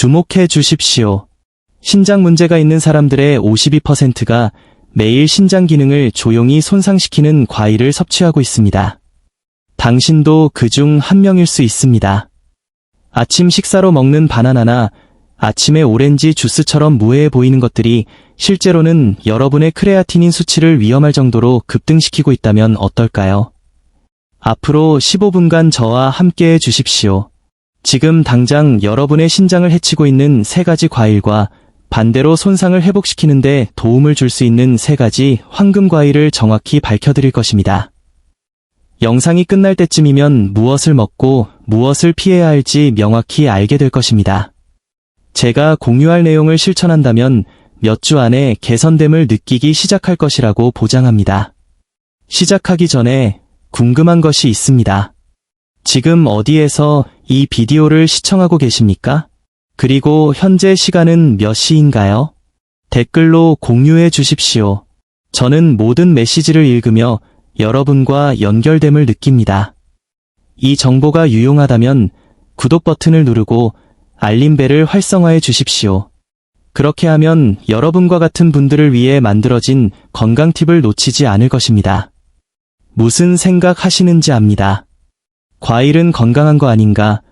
주목해 주십시오. 신장 문제가 있는 사람들의 52%가 매일 신장 기능을 조용히 손상시키는 과일을 섭취하고 있습니다. 당신도 그 중 한 명일 수 있습니다. 아침 식사로 먹는 바나나나 아침에 오렌지 주스처럼 무해해 보이는 것들이 실제로는 여러분의 크레아티닌 수치를 위험할 정도로 급등시키고 있다면 어떨까요? 앞으로 15분간 저와 함께 해 주십시오. 지금 당장 여러분의 신장을 해치고 있는 세 가지 과일과 반대로 손상을 회복시키는데 도움을 줄 수 있는 세 가지 황금 과일을 정확히 밝혀드릴 것입니다. 영상이 끝날 때쯤이면 무엇을 먹고 무엇을 피해야 할지 명확히 알게 될 것입니다. 제가 공유할 내용을 실천한다면 몇 주 안에 개선됨을 느끼기 시작할 것이라고 보장합니다. 시작하기 전에 궁금한 것이 있습니다. 지금 어디에서 이 비디오를 시청하고 계십니까? 그리고 현재 시간은 몇 시인가요? 댓글로 공유해 주십시오. 저는 모든 메시지를 읽으며 여러분과 연결됨을 느낍니다. 이 정보가 유용하다면 구독 버튼을 누르고 알림벨을 활성화해 주십시오. 그렇게 하면 여러분과 같은 분들을 위해 만들어진 건강 팁을 놓치지 않을 것입니다. 무슨 생각 하시는지 압니다. 과일은 건강한 거 아닌가?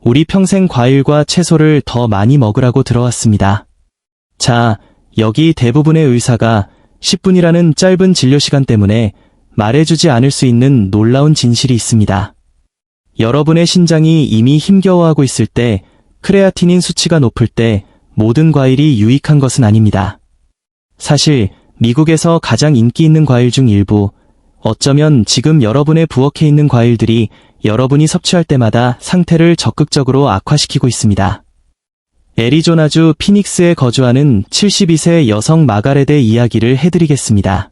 우리 평생 과일과 채소를 더 많이 먹으라고 들어왔습니다. 자, 여기 대부분의 의사가 10분이라는 짧은 진료 시간 때문에 말해주지 않을 수 있는 놀라운 진실이 있습니다. 여러분의 신장이 이미 힘겨워하고 있을 때, 크레아티닌 수치가 높을 때 모든 과일이 유익한 것은 아닙니다. 사실 미국에서 가장 인기 있는 과일 중 일부, 어쩌면 지금 여러분의 부엌에 있는 과일들이 여러분이 섭취할 때마다 상태를 적극적으로 악화시키고 있습니다. 애리조나주 피닉스에 거주하는 72세 여성 마가렛의 이야기를 해드리겠습니다.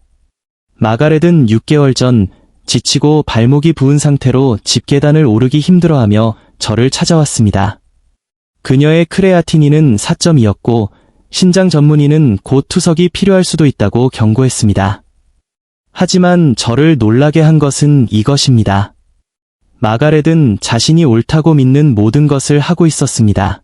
마가렛은 6개월 전 지치고 발목이 부은 상태로 집 계단을 오르기 힘들어하며 저를 찾아왔습니다. 그녀의 크레아티닌은 4점이었고 신장 전문의는 곧 투석이 필요할 수도 있다고 경고했습니다. 하지만 저를 놀라게 한 것은 이것입니다. 마가렛은 자신이 옳다고 믿는 모든 것을 하고 있었습니다.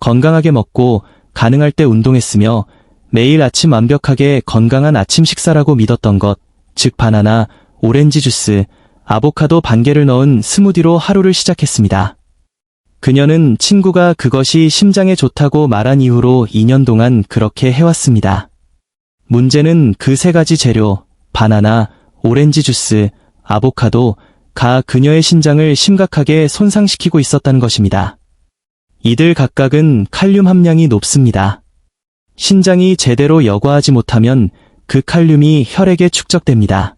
건강하게 먹고 가능할 때 운동했으며 매일 아침 완벽하게 건강한 아침 식사라고 믿었던 것, 즉 바나나, 오렌지 주스, 아보카도 반 개를 넣은 스무디로 하루를 시작했습니다. 그녀는 친구가 그것이 심장에 좋다고 말한 이후로 2년 동안 그렇게 해왔습니다. 문제는 그 세 가지 재료, 바나나, 오렌지 주스, 아보카도, 가 그녀의 신장을 심각하게 손상시키고 있었다는 것입니다. 이들 각각은 칼륨 함량이 높습니다. 신장이 제대로 여과하지 못하면 그 칼륨이 혈액에 축적됩니다.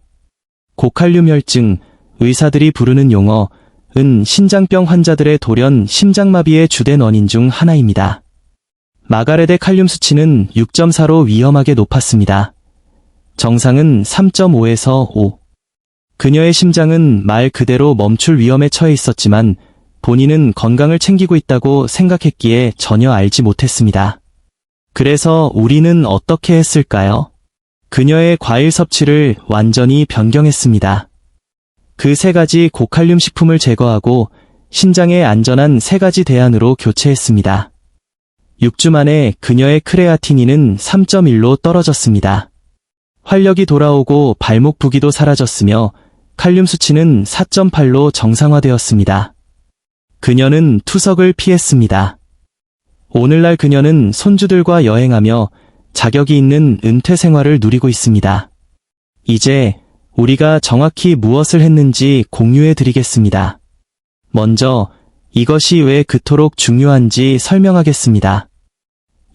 고칼륨 혈증, 의사들이 부르는 용어, 은 신장병 환자들의 돌연 심장마비의 주된 원인 중 하나입니다. 마가렛의 칼륨 수치는 6.4로 위험하게 높았습니다. 정상은 3.5에서 5. 그녀의 심장은 말 그대로 멈출 위험에 처해 있었지만 본인은 건강을 챙기고 있다고 생각했기에 전혀 알지 못했습니다. 그래서 우리는 어떻게 했을까요? 그녀의 과일 섭취를 완전히 변경했습니다. 그 세 가지 고칼륨 식품을 제거하고 신장에 안전한 세 가지 대안으로 교체했습니다. 6주 만에 그녀의 크레아티닌은 3.1로 떨어졌습니다. 활력이 돌아오고 발목 부기도 사라졌으며 칼륨 수치는 4.8로 정상화되었습니다. 그녀는 투석을 피했습니다. 오늘날 그녀는 손주들과 여행하며 자격이 있는 은퇴 생활을 누리고 있습니다. 이제 우리가 정확히 무엇을 했는지 공유해 드리겠습니다. 먼저 이것이 왜 그토록 중요한지 설명하겠습니다.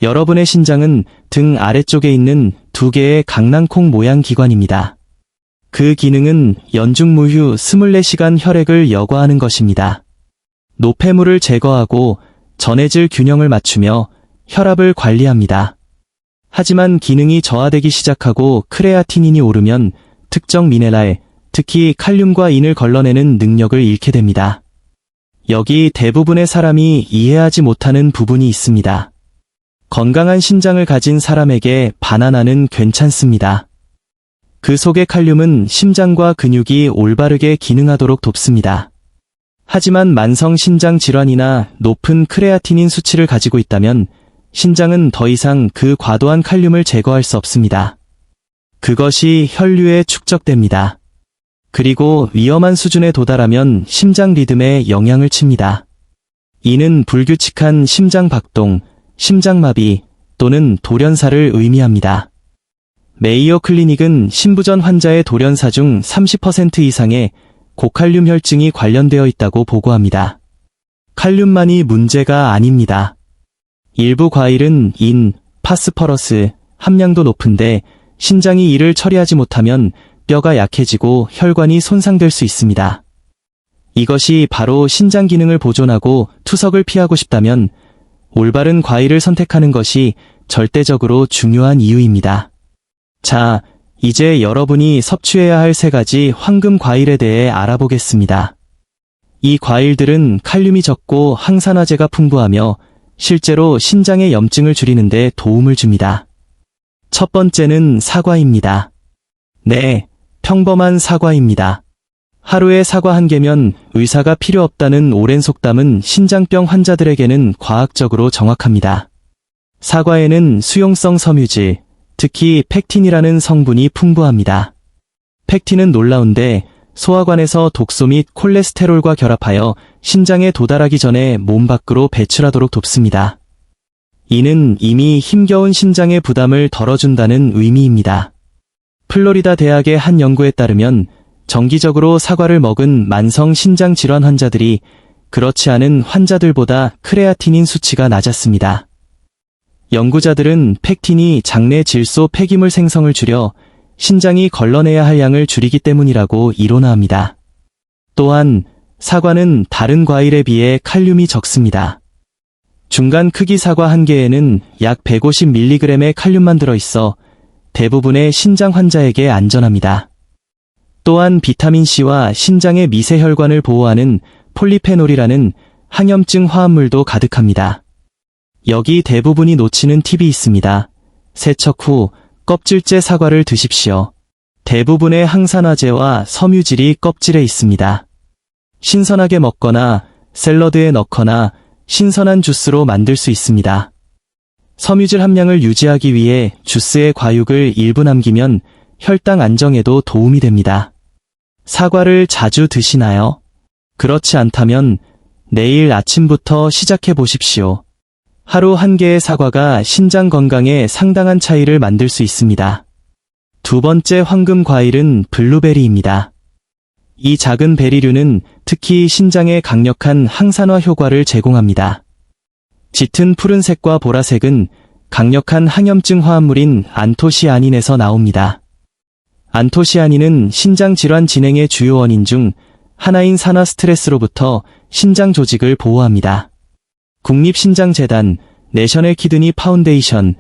여러분의 신장은 등 아래쪽에 있는 두 개의 강낭콩 모양 기관입니다. 그 기능은 연중무휴 24시간 혈액을 여과하는 것입니다. 노폐물을 제거하고 전해질 균형을 맞추며 혈압을 관리합니다. 하지만 기능이 저하되기 시작하고 크레아티닌이 오르면 특정 미네랄, 특히 칼륨과 인을 걸러내는 능력을 잃게 됩니다. 여기 대부분의 사람이 이해하지 못하는 부분이 있습니다. 건강한 신장을 가진 사람에게 바나나는 괜찮습니다. 그 속의 칼륨은 심장과 근육이 올바르게 기능하도록 돕습니다. 하지만 만성 신장 질환이나 높은 크레아티닌 수치를 가지고 있다면 신장은 더 이상 그 과도한 칼륨을 제거할 수 없습니다. 그것이 혈류에 축적됩니다. 그리고 위험한 수준에 도달하면 심장 리듬에 영향을 칩니다. 이는 불규칙한 심장 박동, 심장마비 또는 돌연사를 의미합니다. 메이어 클리닉은 신부전 환자의 돌연사 중 30% 이상의 고칼륨 혈증이 관련되어 있다고 보고합니다. 칼륨만이 문제가 아닙니다. 일부 과일은 인, 파스퍼러스, 함량도 높은데 신장이 이를 처리하지 못하면 뼈가 약해지고 혈관이 손상될 수 있습니다. 이것이 바로 신장 기능을 보존하고 투석을 피하고 싶다면 올바른 과일을 선택하는 것이 절대적으로 중요한 이유입니다. 자, 이제 여러분이 섭취해야 할 세 가지 황금 과일에 대해 알아보겠습니다. 이 과일들은 칼륨이 적고 항산화제가 풍부하며 실제로 신장의 염증을 줄이는데 도움을 줍니다. 첫 번째는 사과입니다. 네, 평범한 사과입니다. 하루에 사과 한 개면 의사가 필요 없다는 오랜 속담은 신장병 환자들에게는 과학적으로 정확합니다. 사과에는 수용성 섬유질, 특히 팩틴이라는 성분이 풍부합니다. 팩틴은 놀라운데 소화관에서 독소 및 콜레스테롤과 결합하여 신장에 도달하기 전에 몸 밖으로 배출하도록 돕습니다. 이는 이미 힘겨운 신장의 부담을 덜어준다는 의미입니다. 플로리다 대학의 한 연구에 따르면 정기적으로 사과를 먹은 만성 신장 질환 환자들이 그렇지 않은 환자들보다 크레아티닌 수치가 낮았습니다. 연구자들은 팩틴이 장내 질소 폐기물 생성을 줄여 신장이 걸러내야 할 양을 줄이기 때문이라고 이론화합니다. 또한 사과는 다른 과일에 비해 칼륨이 적습니다. 중간 크기 사과 한 개에는 약 150mg의 칼륨만 들어있어 대부분의 신장 환자에게 안전합니다. 또한 비타민C와 신장의 미세혈관을 보호하는 폴리페놀이라는 항염증 화합물도 가득합니다. 여기 대부분이 놓치는 팁이 있습니다. 세척 후 껍질째 사과를 드십시오. 대부분의 항산화제와 섬유질이 껍질에 있습니다. 신선하게 먹거나 샐러드에 넣거나 신선한 주스로 만들 수 있습니다. 섬유질 함량을 유지하기 위해 주스에 과육을 일부 남기면 혈당 안정에도 도움이 됩니다. 사과를 자주 드시나요? 그렇지 않다면 내일 아침부터 시작해 보십시오. 하루 한 개의 사과가 신장 건강에 상당한 차이를 만들 수 있습니다. 두 번째 황금 과일은 블루베리입니다. 이 작은 베리류는 특히 신장에 강력한 항산화 효과를 제공합니다. 짙은 푸른색과 보라색은 강력한 항염증 화합물인 안토시아닌에서 나옵니다. 안토시아닌은 신장 질환 진행의 주요 원인 중 하나인 산화 스트레스로부터 신장 조직을 보호합니다. 국립신장재단 내셔널 키드니 파운데이션의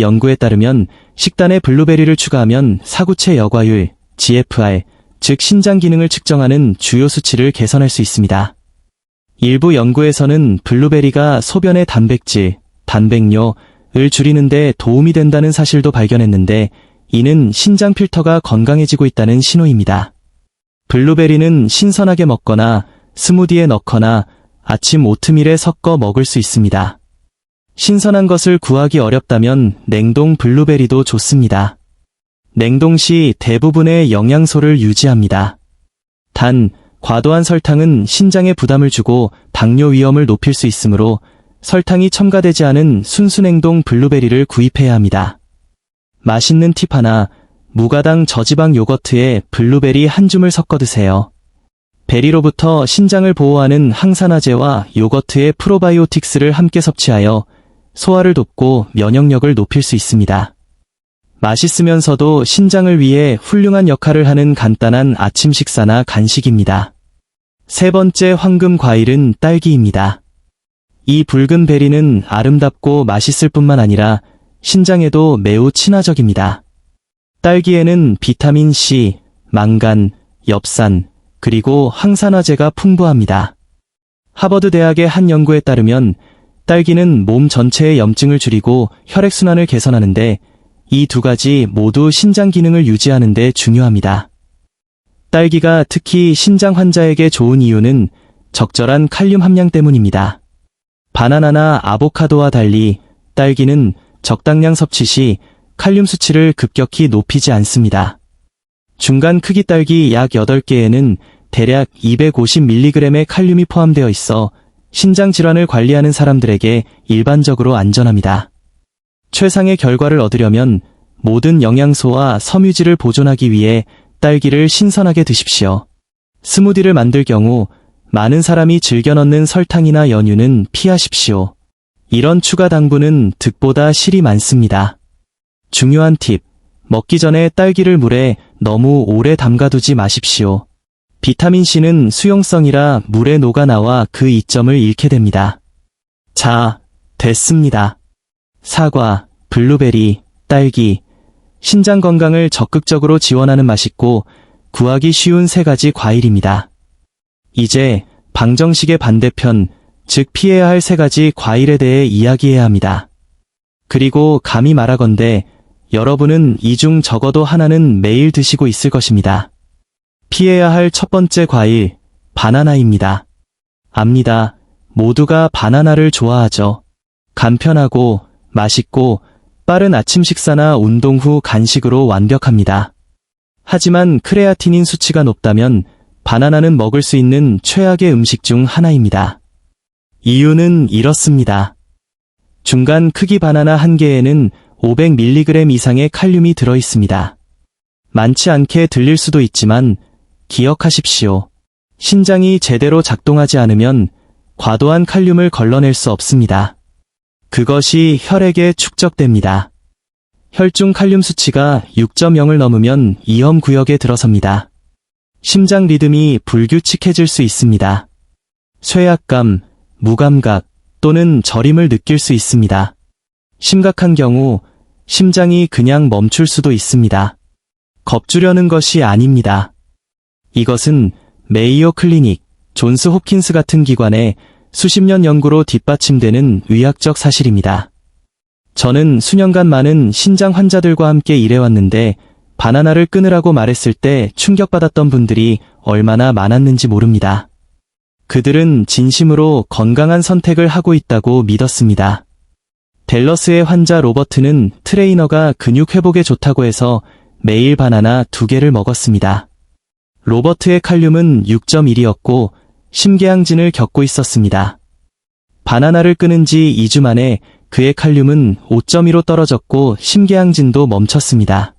연구에 따르면 식단에 블루베리를 추가하면 사구체 여과율, GFR, 즉 신장 기능을 측정하는 주요 수치를 개선할 수 있습니다. 일부 연구에서는 블루베리가 소변의 단백질, 단백뇨를 줄이는데 도움이 된다는 사실도 발견했는데 이는 신장 필터가 건강해지고 있다는 신호입니다. 블루베리는 신선하게 먹거나 스무디에 넣거나 아침 오트밀에 섞어 먹을 수 있습니다. 신선한 것을 구하기 어렵다면 냉동 블루베리도 좋습니다. 냉동 시 대부분의 영양소를 유지합니다. 단, 과도한 설탕은 신장에 부담을 주고 당뇨 위험을 높일 수 있으므로 설탕이 첨가되지 않은 순수냉동 블루베리를 구입해야 합니다. 맛있는 팁 하나, 무가당 저지방 요거트에 블루베리 한 줌을 섞어 드세요. 베리로부터 신장을 보호하는 항산화제와 요거트의 프로바이오틱스를 함께 섭취하여 소화를 돕고 면역력을 높일 수 있습니다. 맛있으면서도 신장을 위해 훌륭한 역할을 하는 간단한 아침 식사나 간식입니다. 세 번째 황금 과일은 딸기입니다. 이 붉은 베리는 아름답고 맛있을 뿐만 아니라 신장에도 매우 친화적입니다. 딸기에는 비타민 C, 망간, 엽산, 그리고 항산화제가 풍부합니다. 하버드 대학의 한 연구에 따르면 딸기는 몸 전체의 염증을 줄이고 혈액순환을 개선하는데 이 두 가지 모두 신장 기능을 유지하는 데 중요합니다. 딸기가 특히 신장 환자에게 좋은 이유는 적절한 칼륨 함량 때문입니다. 바나나나 아보카도와 달리 딸기는 적당량 섭취 시 칼륨 수치를 급격히 높이지 않습니다. 중간 크기 딸기 약 8개에는 대략 250mg의 칼륨이 포함되어 있어 신장 질환을 관리하는 사람들에게 일반적으로 안전합니다. 최상의 결과를 얻으려면 모든 영양소와 섬유질을 보존하기 위해 딸기를 신선하게 드십시오. 스무디를 만들 경우 많은 사람이 즐겨 넣는 설탕이나 연유는 피하십시오. 이런 추가 당분은 득보다 실이 많습니다. 중요한 팁. 먹기 전에 딸기를 물에 너무 오래 담가두지 마십시오. 비타민C는 수용성이라 물에 녹아나와 그 이점을 잃게 됩니다. 자, 됐습니다. 사과, 블루베리, 딸기, 신장 건강을 적극적으로 지원하는 맛있고 구하기 쉬운 세 가지 과일입니다. 이제 방정식의 반대편, 즉 피해야 할 세 가지 과일에 대해 이야기해야 합니다. 그리고 감히 말하건대 여러분은 이 중 적어도 하나는 매일 드시고 있을 것입니다. 피해야 할 첫 번째 과일, 바나나입니다. 압니다. 모두가 바나나를 좋아하죠. 간편하고 맛있고 빠른 아침 식사나 운동 후 간식으로 완벽합니다. 하지만 크레아티닌 수치가 높다면 바나나는 먹을 수 있는 최악의 음식 중 하나입니다. 이유는 이렇습니다. 중간 크기 바나나 한 개에는 500mg 이상의 칼륨이 들어 있습니다. 많지 않게 들릴 수도 있지만 기억하십시오. 신장이 제대로 작동하지 않으면 과도한 칼륨을 걸러낼 수 없습니다. 그것이 혈액에 축적됩니다. 혈중 칼륨 수치가 6.0을 넘으면 이염 구역에 들어섭니다. 심장 리듬이 불규칙해질 수 있습니다. 쇠약감, 무감각 또는 저림을 느낄 수 있습니다. 심각한 경우 심장이 그냥 멈출 수도 있습니다. 겁주려는 것이 아닙니다. 이것은 메이오 클리닉, 존스 홉킨스 같은 기관에 수십 년 연구로 뒷받침되는 의학적 사실입니다. 저는 수년간 많은 신장 환자들과 함께 일해왔는데 바나나를 끊으라고 말했을 때 충격받았던 분들이 얼마나 많았는지 모릅니다. 그들은 진심으로 건강한 선택을 하고 있다고 믿었습니다. 델러스의 환자 로버트는 트레이너가 근육 회복에 좋다고 해서 매일 바나나 두 개를 먹었습니다. 로버트의 칼륨은 6.1이었고 심계항진을 겪고 있었습니다. 바나나를 끊은 지 2주 만에 그의 칼륨은 5.2로 떨어졌고 심계항진도 멈췄습니다.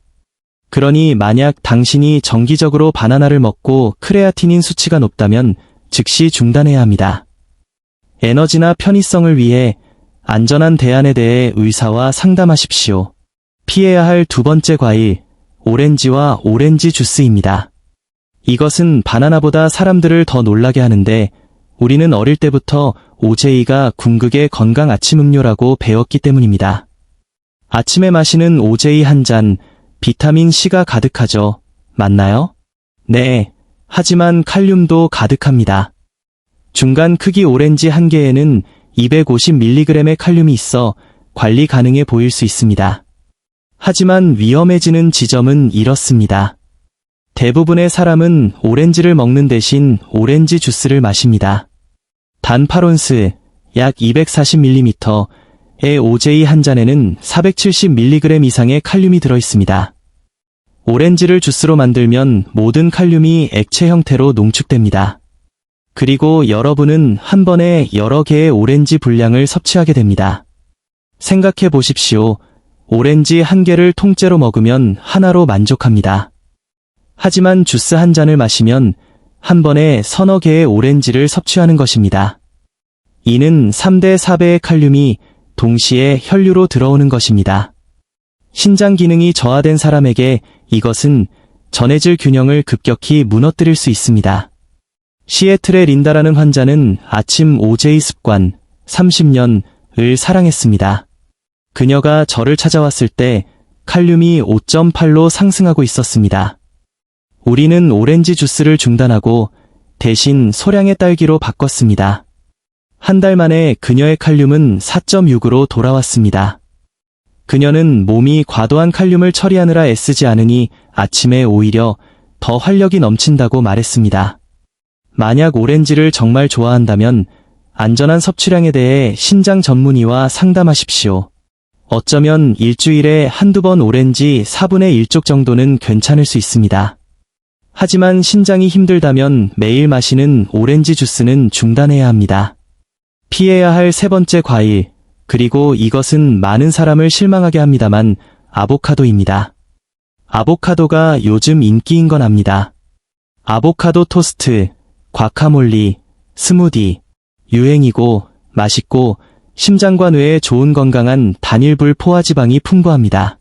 그러니 만약 당신이 정기적으로 바나나를 먹고 크레아티닌 수치가 높다면 즉시 중단해야 합니다. 에너지나 편의성을 위해 안전한 대안에 대해 의사와 상담하십시오. 피해야 할 두 번째 과일, 오렌지와 오렌지 주스입니다. 이것은 바나나보다 사람들을 더 놀라게 하는데 우리는 어릴 때부터 오제이가 궁극의 건강 아침 음료라고 배웠기 때문입니다. 아침에 마시는 오제이 한 잔, 비타민 C가 가득하죠. 맞나요? 네. 하지만 칼륨도 가득합니다. 중간 크기 오렌지 한 개에는 250mg의 칼륨이 있어 관리 가능해 보일 수 있습니다. 하지만 위험해지는 지점은 이렇습니다. 대부분의 사람은 오렌지를 먹는 대신 오렌지 주스를 마십니다. 단 8온스, 약 240ml의 OJ 한 잔에는 470mg 이상의 칼륨이 들어 있습니다. 오렌지를 주스로 만들면 모든 칼륨이 액체 형태로 농축됩니다. 그리고 여러분은 한 번에 여러 개의 오렌지 분량을 섭취하게 됩니다. 생각해 보십시오. 오렌지 한 개를 통째로 먹으면 하나로 만족합니다. 하지만 주스 한 잔을 마시면 한 번에 서너 개의 오렌지를 섭취하는 것입니다. 이는 3대 4배의 칼륨이 동시에 혈류로 들어오는 것입니다. 신장 기능이 저하된 사람에게 이것은 전해질 균형을 급격히 무너뜨릴 수 있습니다. 시애틀의 린다라는 환자는 아침 오제이 습관 30년을 사랑했습니다. 그녀가 저를 찾아왔을 때 칼륨이 5.8로 상승하고 있었습니다. 우리는 오렌지 주스를 중단하고 대신 소량의 딸기로 바꿨습니다. 한 달 만에 그녀의 칼륨은 4.6으로 돌아왔습니다. 그녀는 몸이 과도한 칼륨을 처리하느라 애쓰지 않으니 아침에 오히려 더 활력이 넘친다고 말했습니다. 만약 오렌지를 정말 좋아한다면 안전한 섭취량에 대해 신장 전문의와 상담하십시오. 어쩌면 일주일에 한두 번 오렌지 4분의 1쪽 정도는 괜찮을 수 있습니다. 하지만 신장이 힘들다면 매일 마시는 오렌지 주스는 중단해야 합니다. 피해야 할 세 번째 과일, 그리고 이것은 많은 사람을 실망하게 합니다만 아보카도입니다. 아보카도가 요즘 인기인 건 압니다. 아보카도 토스트, 과카몰리, 스무디, 유행이고 맛있고 심장과 뇌에 좋은 건강한 단일불 포화지방이 풍부합니다.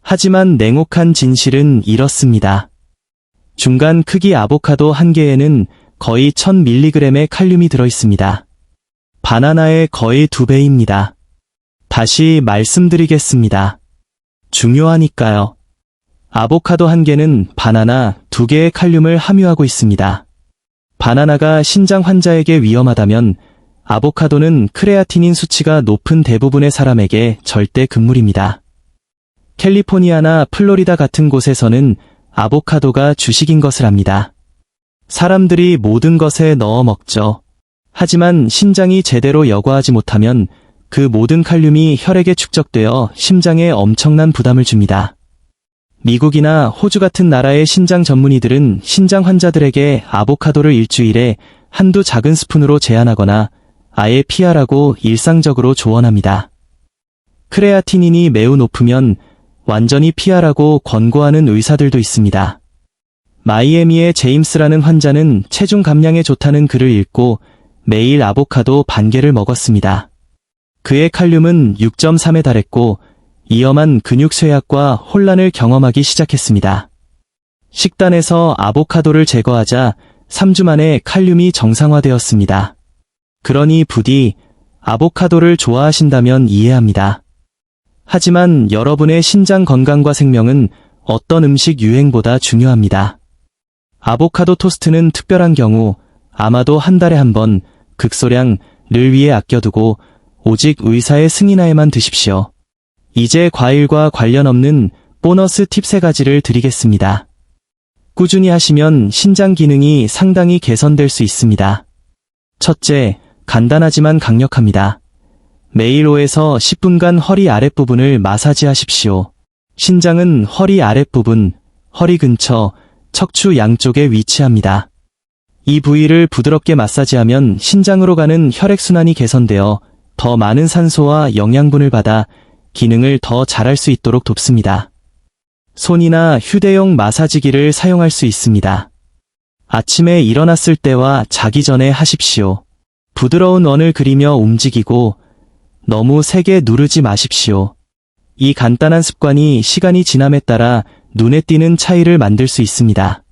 하지만 냉혹한 진실은 이렇습니다. 중간 크기 아보카도 한 개에는 거의 1000mg의 칼륨이 들어 있습니다. 바나나의 거의 두 배입니다. 다시 말씀드리겠습니다. 중요하니까요. 아보카도 한 개는 바나나 두 개의 칼륨을 함유하고 있습니다. 바나나가 신장 환자에게 위험하다면 아보카도는 크레아티닌 수치가 높은 대부분의 사람에게 절대 금물입니다. 캘리포니아나 플로리다 같은 곳에서는 아보카도가 주식인 것을 압니다. 사람들이 모든 것에 넣어 먹죠. 하지만 신장이 제대로 여과하지 못하면 그 모든 칼륨이 혈액에 축적되어 심장에 엄청난 부담을 줍니다. 미국이나 호주 같은 나라의 신장 전문의들은 신장 환자들에게 아보카도를 일주일에 한두 작은 스푼으로 제한하거나 아예 피하라고 일상적으로 조언합니다. 크레아티닌이 매우 높으면 완전히 피하라고 권고하는 의사들도 있습니다. 마이애미의 제임스라는 환자는 체중 감량에 좋다는 글을 읽고 매일 아보카도 반 개를 먹었습니다. 그의 칼륨은 6.3에 달했고 위험한 근육 쇠약과 혼란을 경험하기 시작했습니다. 식단에서 아보카도를 제거하자 3주 만에 칼륨이 정상화되었습니다. 그러니 부디 아보카도를 좋아하신다면 이해합니다. 하지만 여러분의 신장 건강과 생명은 어떤 음식 유행보다 중요합니다. 아보카도 토스트는 특별한 경우 아마도 한 달에 한 번 극소량을 위해 아껴두고 오직 의사의 승인하에만 드십시오. 이제 과일과 관련 없는 보너스 팁세 가지를 드리겠습니다. 꾸준히 하시면 신장 기능이 상당히 개선될 수 있습니다. 첫째, 간단하지만 강력합니다. 매일 5에서 10분간 허리 아랫부분을 마사지 하십시오. 신장은 허리 아랫부분, 허리 근처, 척추 양쪽에 위치합니다. 이 부위를 부드럽게 마사지하면 신장으로 가는 혈액순환이 개선되어 더 많은 산소와 영양분을 받아 기능을 더 잘할 수 있도록 돕습니다. 손이나 휴대용 마사지기를 사용할 수 있습니다. 아침에 일어났을 때와 자기 전에 하십시오. 부드러운 원을 그리며 움직이고 너무 세게 누르지 마십시오. 이 간단한 습관이 시간이 지남에 따라 눈에 띄는 차이를 만들 수 있습니다.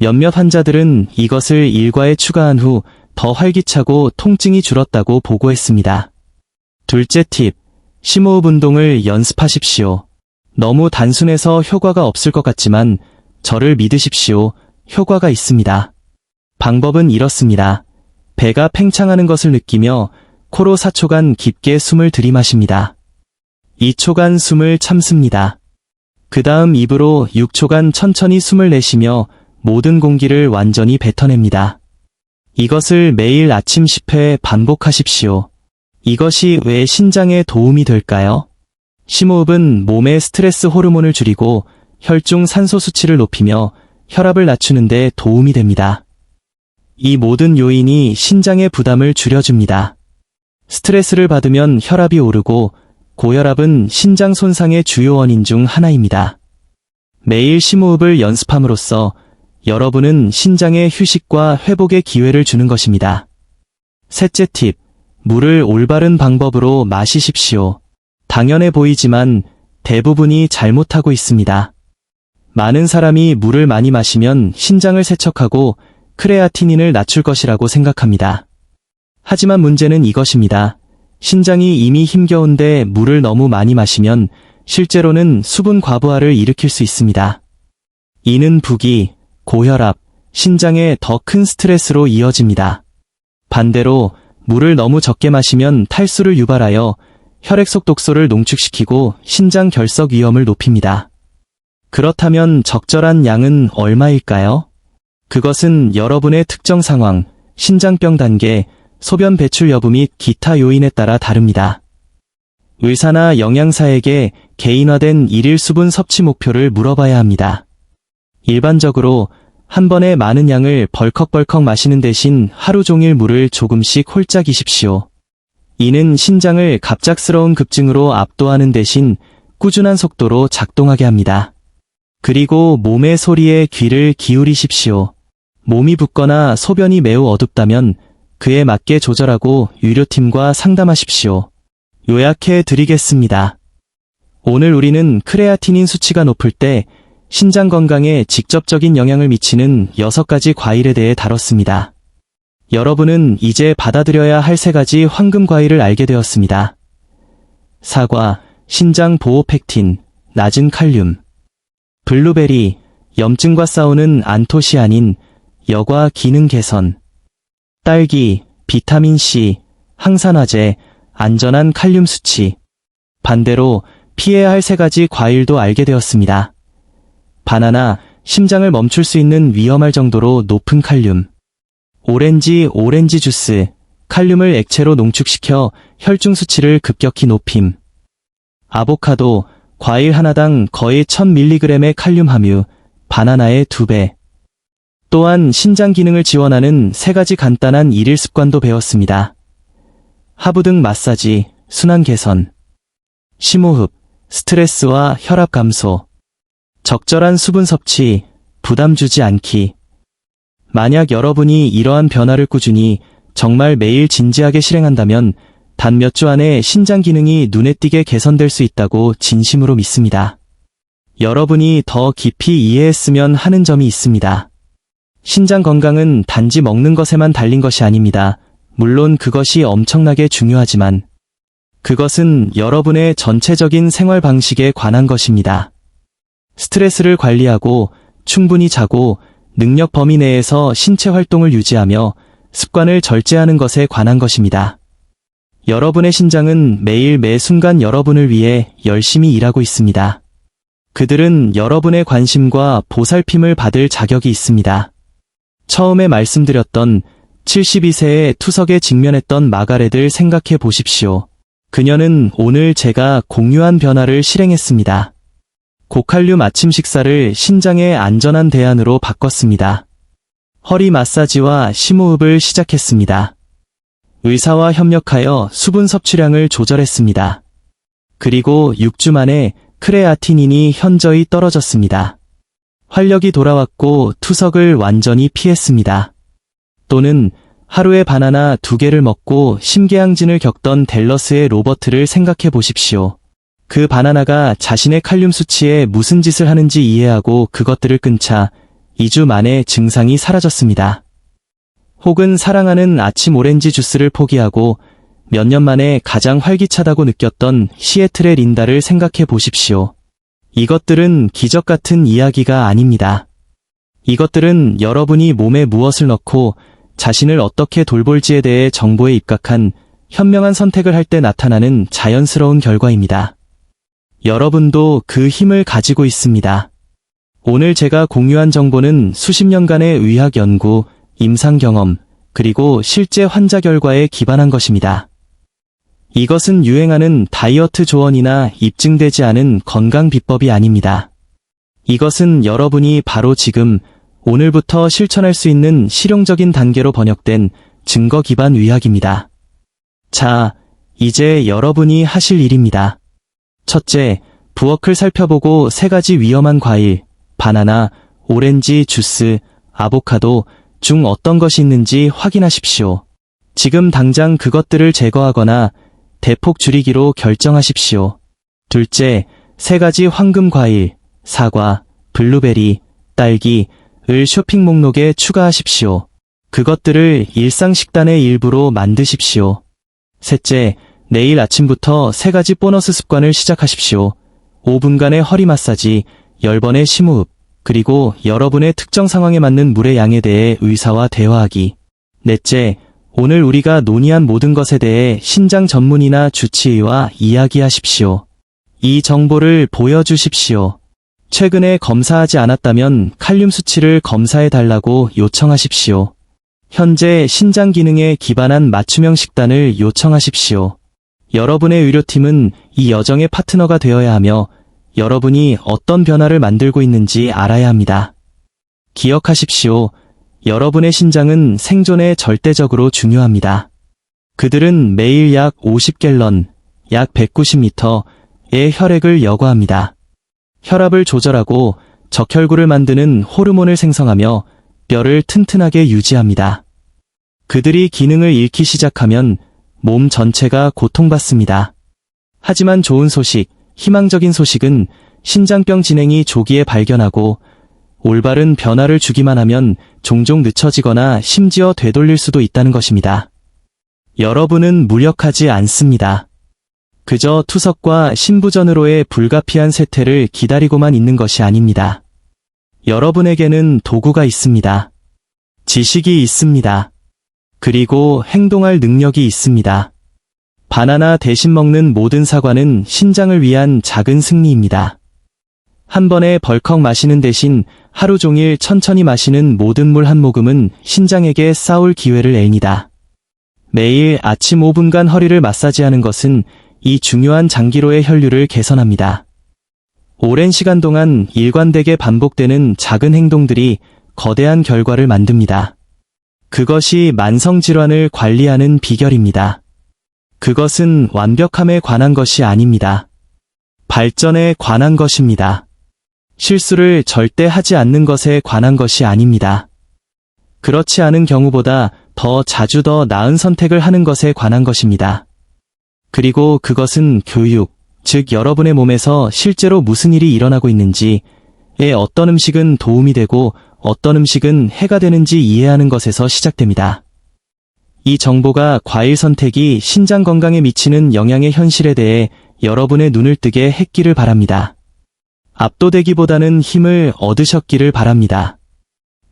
몇몇 환자들은 이것을 일과에 추가한 후 더 활기차고 통증이 줄었다고 보고했습니다. 둘째 팁, 심호흡 운동을 연습하십시오. 너무 단순해서 효과가 없을 것 같지만 저를 믿으십시오. 효과가 있습니다. 방법은 이렇습니다. 배가 팽창하는 것을 느끼며 코로 4초간 깊게 숨을 들이마십니다. 2초간 숨을 참습니다. 그 다음 입으로 6초간 천천히 숨을 내쉬며 모든 공기를 완전히 뱉어냅니다. 이것을 매일 아침 10회 반복하십시오. 이것이 왜 신장에 도움이 될까요? 심호흡은 몸의 스트레스 호르몬을 줄이고 혈중 산소 수치를 높이며 혈압을 낮추는데 도움이 됩니다. 이 모든 요인이 신장의 부담을 줄여줍니다. 스트레스를 받으면 혈압이 오르고 고혈압은 신장 손상의 주요 원인 중 하나입니다. 매일 심호흡을 연습함으로써 여러분은 신장의 휴식과 회복의 기회를 주는 것입니다. 셋째 팁, 물을 올바른 방법으로 마시십시오. 당연해 보이지만 대부분이 잘못하고 있습니다. 많은 사람이 물을 많이 마시면 신장을 세척하고 크레아티닌을 낮출 것이라고 생각합니다. 하지만 문제는 이것입니다. 신장이 이미 힘겨운데 물을 너무 많이 마시면 실제로는 수분 과부하를 일으킬 수 있습니다. 이는 부기, 고혈압, 신장에 더큰 스트레스로 이어집니다. 반대로 물을 너무 적게 마시면 탈수를 유발하여 혈액 속 독소를 농축시키고 신장 결석 위험을 높입니다. 그렇다면 적절한 양은 얼마일까요? 그것은 여러분의 특정 상황, 신장병 단계, 소변 배출 여부 및 기타 요인에 따라 다릅니다. 의사나 영양사에게 개인화된 일일 수분 섭취 목표를 물어봐야 합니다. 일반적으로 한 번에 많은 양을 벌컥벌컥 마시는 대신 하루 종일 물을 조금씩 홀짝이십시오. 이는 신장을 갑작스러운 급증으로 압도하는 대신 꾸준한 속도로 작동하게 합니다. 그리고 몸의 소리에 귀를 기울이십시오. 몸이 붓거나 소변이 매우 어둡다면 그에 맞게 조절하고 유료팀과 상담하십시오. 요약해 드리겠습니다. 오늘 우리는 크레아티닌 수치가 높을 때 신장 건강에 직접적인 영향을 미치는 6가지 과일에 대해 다뤘습니다. 여러분은 이제 받아들여야 할세 가지 황금 과일을 알게 되었습니다. 사과, 신장 보호 팩틴, 낮은 칼륨. 블루베리, 염증과 싸우는 안토시아닌, 여과 기능 개선. 딸기, 비타민C, 항산화제, 안전한 칼륨 수치. 반대로 피해야 할 세 가지 과일도 알게 되었습니다. 바나나, 심장을 멈출 수 있는 위험할 정도로 높은 칼륨. 오렌지, 오렌지 주스, 칼륨을 액체로 농축시켜 혈중 수치를 급격히 높임. 아보카도, 과일 하나당 거의 1000mg의 칼륨 함유, 바나나의 2배. 또한 신장 기능을 지원하는 세 가지 간단한 일일 습관도 배웠습니다. 하부 등 마사지, 순환 개선, 심호흡, 스트레스와 혈압 감소, 적절한 수분 섭취, 부담 주지 않기. 만약 여러분이 이러한 변화를 꾸준히 정말 매일 진지하게 실행한다면 단 몇 주 안에 신장 기능이 눈에 띄게 개선될 수 있다고 진심으로 믿습니다. 여러분이 더 깊이 이해했으면 하는 점이 있습니다. 신장 건강은 단지 먹는 것에만 달린 것이 아닙니다. 물론 그것이 엄청나게 중요하지만 그것은 여러분의 전체적인 생활 방식에 관한 것입니다. 스트레스를 관리하고 충분히 자고 능력 범위 내에서 신체 활동을 유지하며 습관을 절제하는 것에 관한 것입니다. 여러분의 신장은 매일 매 순간 여러분을 위해 열심히 일하고 있습니다. 그들은 여러분의 관심과 보살핌을 받을 자격이 있습니다. 처음에 말씀드렸던 72세의 투석에 직면했던 마가렛을 생각해 보십시오. 그녀는 오늘 제가 공유한 변화를 실행했습니다. 고칼륨 아침 식사를 신장의 안전한 대안으로 바꿨습니다. 허리 마사지와 심호흡을 시작했습니다. 의사와 협력하여 수분 섭취량을 조절했습니다. 그리고 6주 만에 크레아티닌이 현저히 떨어졌습니다. 활력이 돌아왔고 투석을 완전히 피했습니다. 또는 하루에 바나나 두 개를 먹고 심계항진을 겪던 델러스의 로버트를 생각해 보십시오. 그 바나나가 자신의 칼륨 수치에 무슨 짓을 하는지 이해하고 그것들을 끊자 2주 만에 증상이 사라졌습니다. 혹은 사랑하는 아침 오렌지 주스를 포기하고 몇 년 만에 가장 활기차다고 느꼈던 시애틀의 린다를 생각해 보십시오. 이것들은 기적 같은 이야기가 아닙니다. 이것들은 여러분이 몸에 무엇을 넣고 자신을 어떻게 돌볼지에 대해 정보에 입각한 현명한 선택을 할 때 나타나는 자연스러운 결과입니다. 여러분도 그 힘을 가지고 있습니다. 오늘 제가 공유한 정보는 수십 년간의 의학 연구, 임상 경험, 그리고 실제 환자 결과에 기반한 것입니다. 이것은 유행하는 다이어트 조언이나 입증되지 않은 건강 비법이 아닙니다. 이것은 여러분이 바로 지금, 오늘부터 실천할 수 있는 실용적인 단계로 번역된 증거 기반 의학입니다. 자, 이제 여러분이 하실 일입니다. 첫째, 부엌을 살펴보고 세 가지 위험한 과일, 바나나, 오렌지 주스, 아보카도 중 어떤 것이 있는지 확인하십시오. 지금 당장 그것들을 제거하거나 대폭 줄이기로 결정하십시오. 둘째, 세 가지 황금 과일, 사과, 블루베리, 딸기, 을 쇼핑 목록에 추가하십시오. 그것들을 일상 식단의 일부로 만드십시오. 셋째, 내일 아침부터 세 가지 보너스 습관을 시작하십시오. 5분간의 허리 마사지, 10번의 심호흡, 그리고 여러분의 특정 상황에 맞는 물의 양에 대해 의사와 대화하기. 넷째, 오늘 우리가 논의한 모든 것에 대해 신장 전문의나 주치의와 이야기하십시오. 이 정보를 보여주십시오. 최근에 검사하지 않았다면 칼륨 수치를 검사해 달라고 요청하십시오. 현재 신장 기능에 기반한 맞춤형 식단을 요청하십시오. 여러분의 의료팀은 이 여정의 파트너가 되어야 하며 여러분이 어떤 변화를 만들고 있는지 알아야 합니다. 기억하십시오. 여러분의 신장은 생존에 절대적으로 중요합니다. 그들은 매일 약 50갤런, 약 190m의 혈액을 여과합니다. 혈압을 조절하고 적혈구를 만드는 호르몬을 생성하며 뼈를 튼튼하게 유지합니다. 그들이 기능을 잃기 시작하면 몸 전체가 고통받습니다. 하지만 좋은 소식, 희망적인 소식은 신장병 진행이 조기에 발견하고 올바른 변화를 주기만 하면 종종 늦춰지거나 심지어 되돌릴 수도 있다는 것입니다. 여러분은 무력하지 않습니다. 그저 투석과 신부전으로의 불가피한 쇠퇴를 기다리고만 있는 것이 아닙니다. 여러분에게는 도구가 있습니다. 지식이 있습니다. 그리고 행동할 능력이 있습니다. 바나나 대신 먹는 모든 사과는 신장을 위한 작은 승리입니다. 한 번에 벌컥 마시는 대신 하루 종일 천천히 마시는 모든 물 한 모금은 신장에게 싸울 기회를 애니다. 매일 아침 5분간 허리를 마사지하는 것은 이 중요한 장기로의 혈류를 개선합니다. 오랜 시간 동안 일관되게 반복되는 작은 행동들이 거대한 결과를 만듭니다. 그것이 만성질환을 관리하는 비결입니다. 그것은 완벽함에 관한 것이 아닙니다. 발전에 관한 것입니다. 실수를 절대 하지 않는 것에 관한 것이 아닙니다. 그렇지 않은 경우보다 더 자주 더 나은 선택을 하는 것에 관한 것입니다. 그리고 그것은 교육, 즉 여러분의 몸에서 실제로 무슨 일이 일어나고 있는지, 에 어떤 음식은 도움이 되고 어떤 음식은 해가 되는지 이해하는 것에서 시작됩니다. 이 정보가 과일 선택이 신장 건강에 미치는 영향의 현실에 대해 여러분의 눈을 뜨게 했기를 바랍니다. 압도되기보다는 힘을 얻으셨기를 바랍니다.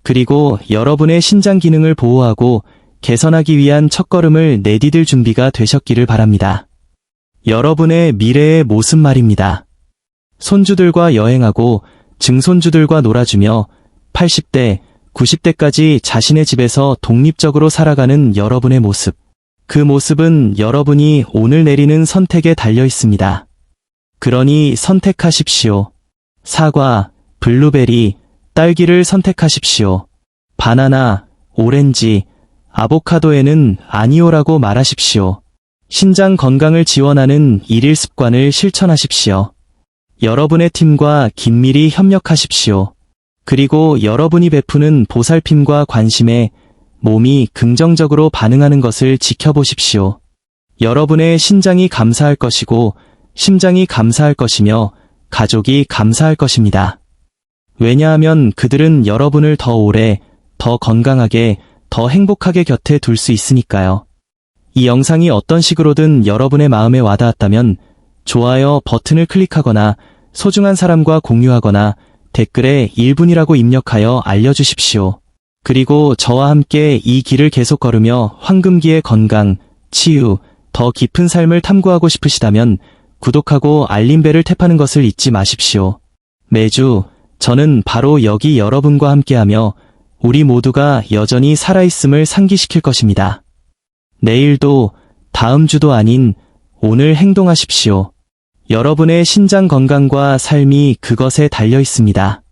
그리고 여러분의 신장 기능을 보호하고 개선하기 위한 첫걸음을 내디딜 준비가 되셨기를 바랍니다. 여러분의 미래의 모습 말입니다. 손주들과 여행하고 증손주들과 놀아주며 80대, 90대까지 자신의 집에서 독립적으로 살아가는 여러분의 모습. 그 모습은 여러분이 오늘 내리는 선택에 달려 있습니다. 그러니 선택하십시오. 사과, 블루베리, 딸기를 선택하십시오. 바나나, 오렌지, 아보카도에는 아니오라고 말하십시오. 신장 건강을 지원하는 일일 습관을 실천하십시오. 여러분의 팀과 긴밀히 협력하십시오. 그리고 여러분이 베푸는 보살핌과 관심에 몸이 긍정적으로 반응하는 것을 지켜보십시오. 여러분의 신장이 감사할 것이고 심장이 감사할 것이며 가족이 감사할 것입니다. 왜냐하면 그들은 여러분을 더 오래, 더 건강하게, 더 행복하게 곁에 둘 수 있으니까요. 이 영상이 어떤 식으로든 여러분의 마음에 와닿았다면 좋아요 버튼을 클릭하거나 소중한 사람과 공유하거나 댓글에 1분이라고 입력하여 알려주십시오. 그리고 저와 함께 이 길을 계속 걸으며 황금기의 건강, 치유, 더 깊은 삶을 탐구하고 싶으시다면 구독하고 알림벨을 탭하는 것을 잊지 마십시오. 매주 저는 바로 여기 여러분과 함께하며 우리 모두가 여전히 살아있음을 상기시킬 것입니다. 내일도 다음 주도 아닌 오늘 행동하십시오. 여러분의 신장 건강과 삶이 그것에 달려 있습니다.